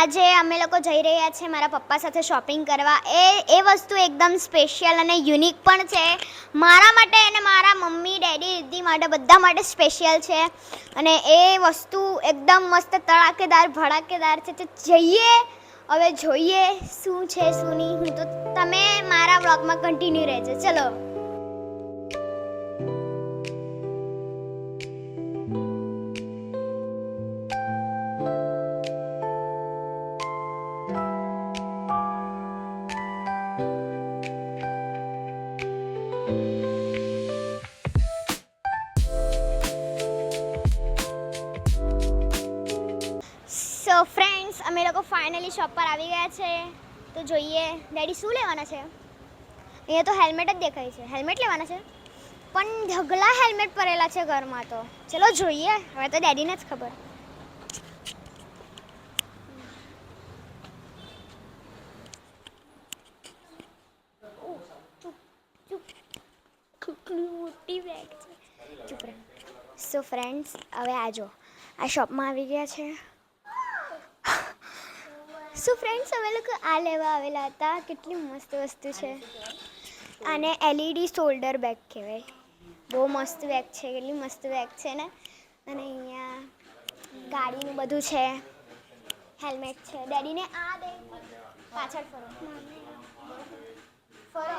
આજે અમે લોકો જઈ રહ્યા છીએ મારા પપ્પા સાથે શોપિંગ કરવા. એ એ વસ્તુ એકદમ સ્પેશિયલ અને યુનિક પણ છે. મારા માટે અને મારા મમ્મી, ડેડી, દીદી માટે બધા માટે સ્પેશિયલ છે. અને એ વસ્તુ એકદમ મસ્ત તડાકેદાર, ભડાકેદાર છે. તો જઈએ, હવે જોઈએ શું છે શું નહીં. તો, તમે મારા વ્લોગમાં કન્ટિન્યુ રહેજો. ચલો. સો ફ્રેન્ડ્સ અમે લોકો ફાઇનલી શોપ પર આવી ગયા છે. તો જોઈએ ડેડી શું લેવાના છે? અહીંયા તો હેલ્મેટ જ દેખાય છે. હેલ્મેટ લેવાના છે? પણ ઢગલા હેલ્મેટ પહેરેલા છે ઘરમાં તો. ચલો જોઈએ. હવે તો ડેડીને જ ખબર. મોટી બેગ છે. ચૂપ સો ફ્રેન્ડ્સ હવે આજો આ શોપમાં આવી ગયા છે. સો ફ્રેન્ડ્સ અમે લોકો આ લેવા આવેલા હતા કેટલી મસ્ત વસ્તુ છે અને એલઈડી શોલ્ડર બેગ કહેવાય બહુ મસ્ત બેગ છે કેટલી મસ્ત બેગ છે ને અને અહીંયા ગાડીનું બધું છે હેલ્મેટ છે ડેડીને આ દે પાછળ ફરો ફરો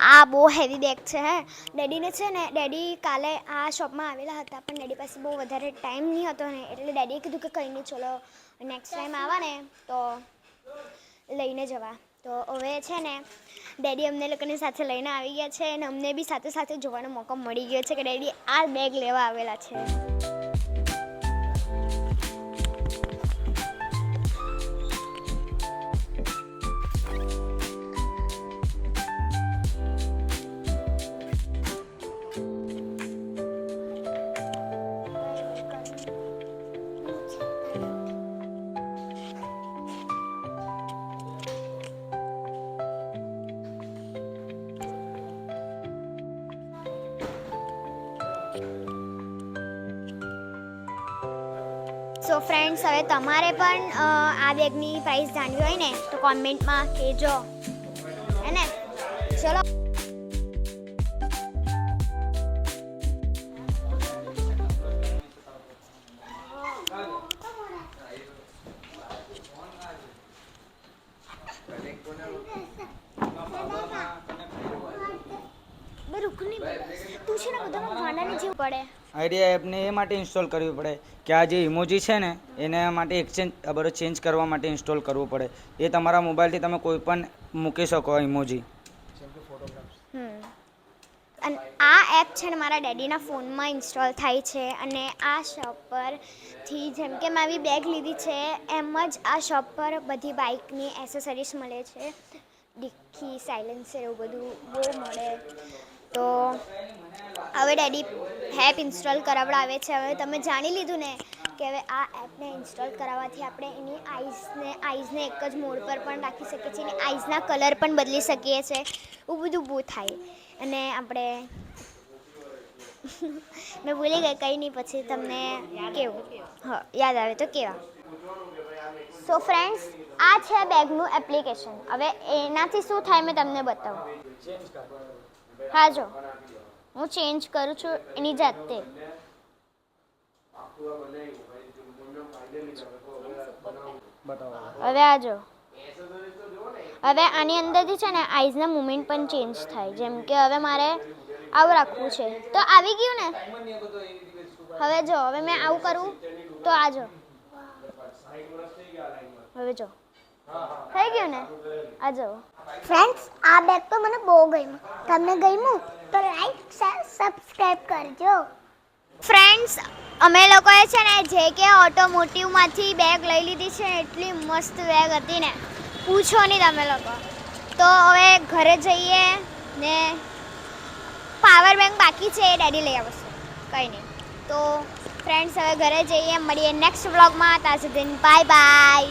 આ બહુ હેવી બેગ છે, હે. ડેડીને છે ને, ડેડી કાલે આ શોપમાં આવેલા હતા, પણ ડેડી પાસે બહુ વધારે ટાઈમ નહીં હતો ને, એટલે ડેડીએ કીધું કે કંઈ નહીં, ચલો નેક્સ્ટ ટાઈમ આવા ને તો લઈને જવા. તો હવે છે ને, ડેડી અમને લોકોની સાથે લઈને આવી ગયા છે, અને અમને બી સાથે સાથે જોવાનો મોકો મળી ગયો છે કે ડેડી આ બેગ લેવા આવેલા છે. સો ફ્રેન્ડ્સ હવે તમારે પણ આ બેગની પ્રાઇસ જાણવી હોય ને, તો કોમેન્ટમાં કહેજો. હે ને? ચલો. તું ભાંડાની જેવું પડે. આઈડિયા એપને એ માટે ઇન્સ્ટોલ કરવી પડે. કે આ જે ઇમોજી છે ને એના માટે એક્સચેન્જ બધો ચેન્જ કરવા માટે ઇન્સ્ટોલ કરવું પડે. એ તમારા મોબાઈલથી તમે કોઈ પણ મૂકી શકો ઇમોજી. અને આ એપ છે ને મારા ડેડીના ફોનમાં ઇન્સ્ટોલ થાય છે અને આ શોપ પરથી જેમ કે મેં આવી બેગ લીધી છે એમ જ આ શોપ પર બધી બાઇકની એસેસરીઝ મળે છે. ડિક્કી સાયલેન્સર એવું બધું બહુ મળે. હવે ડેડી એપ ઇન્સ્ટોલ કરાવડાવે છે. હવે તમે જાણી લીધું ને કે હવે આ એપને ઇન્સ્ટોલ કરાવવાથી આપણે એની આઈઝને આઈઝને એક જ મોડ પર પણ રાખી શકીએ છીએ અને આઈઝના કલર પણ બદલી શકીએ છીએ એવું બધું બહુ થાય. અને આપણે મેં ભૂલી ગઈ કંઈ નહીં, પછી તમને કેવું. હા, યાદ આવે તો કેવા. સો ફ્રેન્ડ્સ આ છે બેગનું એપ્લિકેશન હવે એનાથી શું થાય મેં તમને બતાવું. હા, જો. હું ચેન્જ કરું છું એની જાતે. હવે આ જો. હવે આની અંદરથી છે ને આઈઝના મુમેન્ટ પણ ચેન્જ થાય. જેમ કે હવે મારે આવું રાખવું છે. તો આવી ગયું ને? હવે જો, હવે મેં આવું કરું, તો આ જો. હવે જો. થઈ ગયું ને? આ જો. ફ્રેન્ડ્સ આ બેગ તો મને બહુ ગમ્યું. તમને ગમ્યું? તો લાઈક શેર સબસ્ક્રાઇબ કરજો. ફ્રેન્ડ્સ અમે લોકોએ છે ને જે કે ઓટોમોટિવમાંથી બેગ લઈ લીધી છે એટલી મસ્ત બેગ હતી ને. પૂછો નહીં તમે લોકો. તો હવે ઘરે જઈએ ને પાવર બેંક બાકી છે, એ ડેડી લઈ આવશે. કંઈ નહીં. તો ફ્રેન્ડ્સ હવે ઘરે જઈએ. મળીએ નેક્સ્ટ વ્લોગમાં ત્યાં સુધી બાય બાય